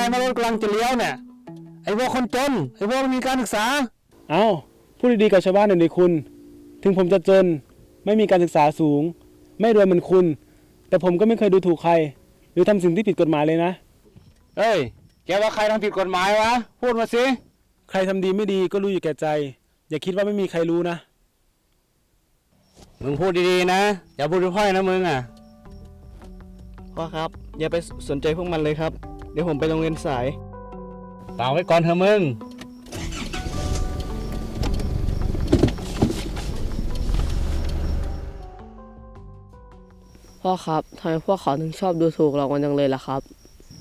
รถยังไงวะไม่ดูยังไงมารถกำลังจะเลี้ยวเนี่ย ไอ้พวกคนจน ไอ้พวกไม่มีการศึกษา เอ้าพูดดีๆกับชาวบ้านหน่อยดิคุณ ถึงผมจะจน ไม่มีการศึกษาสูง ไม่รวยเหมือนคุณ แต่ผมก็ไม่เคยดูถูกใคร หรือทำสิ่งที่ผิดกฎหมายเลยนะเฮ้ย แกว่าใครทำผิดกฎหมายวะ พูดมาสิ ใครทำดีไม่ดีก็รู้อยู่แก่ใจ อย่าคิดว่าไม่มีใครรู้นะ มึงพูดดีๆนะ อย่าพูดพร่อยๆนะมึงอะ พ่อครับ อย่าไปสนใจพวกมันเลยครับ เดี๋ยวผมไปโรงเรียนสายเปล่าไว้ก่อนเถอะมึง พ่อครับทำไมพวกเขาถึงชอบดูถูกเรากันจังเลยล่ะครับ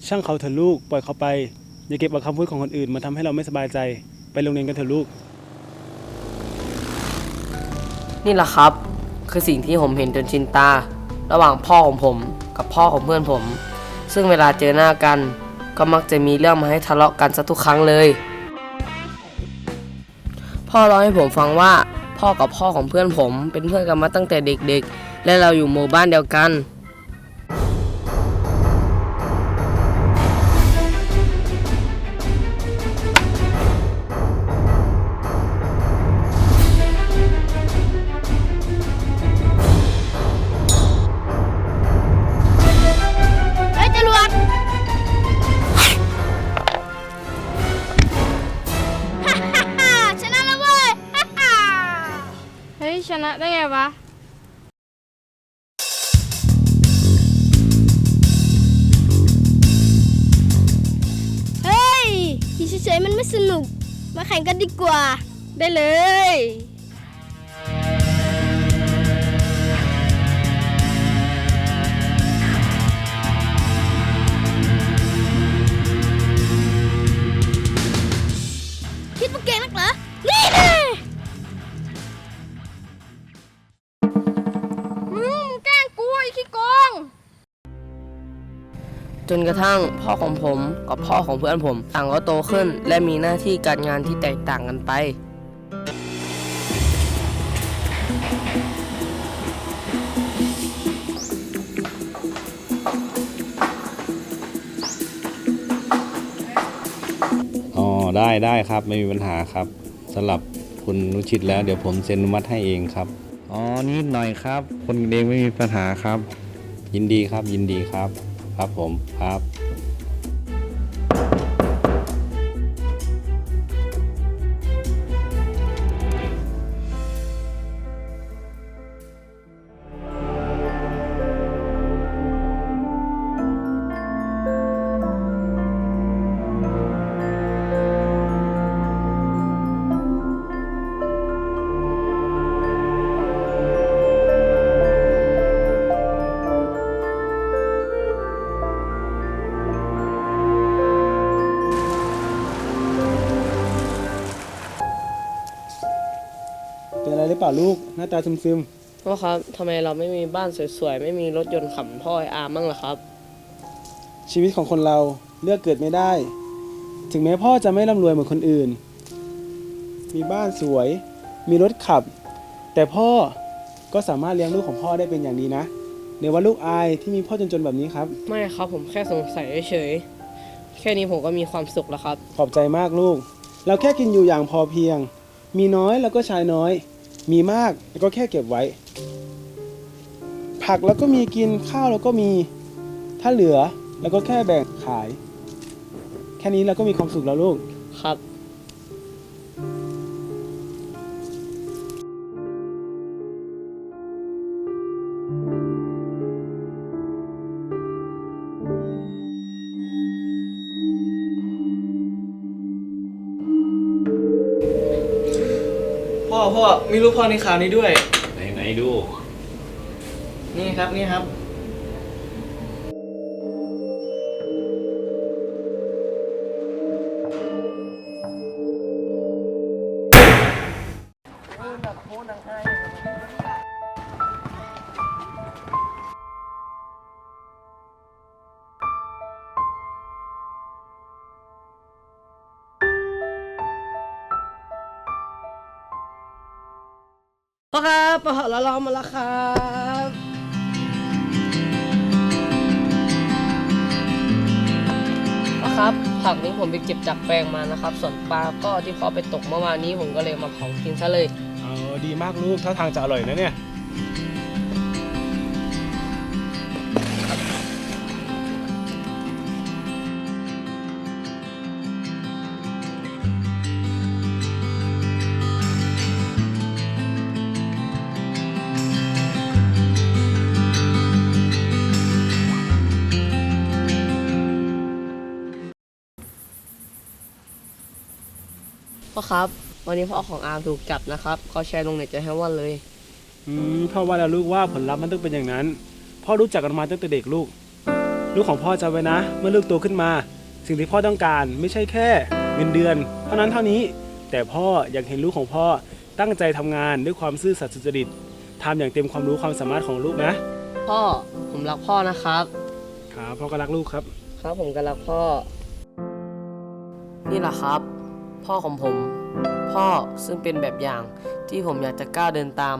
ช่างเขาเถอะลูก ปล่อยเขาไป อย่าเก็บเอาคำพูดของคนอื่นมาทำให้เราไม่สบายใจ ไปโรงเรียนกันเถอะลูก นี่แหละครับ คือสิ่งที่ผมเห็นจนชินตา ระหว่างพ่อของผมกับพ่อของเพื่อนผม ซึ่งเวลาเจอหน้ากัน ก็มักจะมีเรื่องมาให้ทะเลาะกันซะทุกครั้งเลย พ่อเล่าให้ผมฟังว่าพ่อกับพ่อของเพื่อนผม เป็นเพื่อนกันมาตั้งแต่เด็กๆ และเราอยู่หมู่บ้านเดียวกัน นะได้ไงวะเฮ้ยขี่เฉยๆมันไม่สนุก มาแข่งกันดีกว่า ได้เลย จนกระทั่งพ่อของผมกับพ่อของเพื่อนผมต่างก็โตขึ้น และมีหน้าที่การงานที่แตกต่างกันไป อ๋อได้ได้ครับไม่มีปัญหาครับสำหรับคุณนุชิตแล้วเดี๋ยวผมเซ็นอนุมัติให้เองครับ อ๋อนิดหน่อยครับ คนเองไม่มีปัญหาครับ ยินดีครับยินดีครับ ครับผมครับ เป็นอะไรหรือเปล่าลูกหน้าตาซึมพ่อครับทำไมเราไม่มีบ้านสวยๆ ไม่มีรถยนต์ขับพ่อไออาร์มั่งล่ะครับ ๆชีวิตของคนเราเลือกเกิดไม่ได้ ถึงแม้พ่อจะไม่ร่ำรวยเหมือนคนอื่น มีบ้านสวย มีรถขับ แต่พ่อก็สามารถเลี้ยงลูกของพ่อได้เป็นอย่างดีนะเดี๋ยวว่าลูกอายที่มีพ่อจนๆแบบนี้ครับ ไม่ครับผมแค่สงสัยเฉยๆแค่นี้ผมก็มีความสุขแล้วครับ ขอบใจมากลูก เราแค่กินอยู่อย่างพอเพียง มีน้อยแล้วก็ใช้น้อย มีมากแล้วก็แค่เก็บไว้ ผักแล้วก็มีกินข้าวแล้วก็มีถ้าเหลือแล้วก็แค่แบ่งขาย แค่นี้เราก็มีความสุขแล้วลูกครับ พ่อพ่อมีรูปพ่อในข่าวนี้ด้วย ไหนไหนดู นี่ครับนี่ครับ พ่อครับพ่อเราลองมาแล้วครับเครับ ผักนี้ผมไปเก็บจากแปลงมานะครับ ส่วนปลาก็ที่พ่อไปตกเมื่อวานนี้ผมก็เลยมาเผากินซะเลย เออดีมากลูกท่าทางจะอร่อยนะเนี่ย พ่อครับ วันนี้พ่อของอาร์มถูกจับนะครับเขาแชร์ลงเน็ตจะให้ว่าเลยอืมพ่อว่าแล้วลูกว่าผลลัพธ์มันต้องเป็นอย่างนั้น พ่อรู้จักกันมาตั้งแต่เด็กลูก ลูกของพ่อจำไว้นะ เมื่อลูกโตขึ้นมา สิ่งที่พ่อต้องการไม่ใช่แค่เงินเดือน เท่านั้นเท่านี้ แต่พ่ออยากเห็นลูกของพ่อตั้งใจทำงานด้วยความซื่อสัตย์สุจริตทำอย่างเต็มความรู้ความสามารถของลูกนะ พ่อผมรักพ่อนะครับ ครับพ่อก็รักลูกครับ ครับผมก็รักพ่อ นี่แหละครับ พ่อของผม พ่อซึ่งเป็นแบบอย่างที่ผมอยากจะก้าวเดินตาม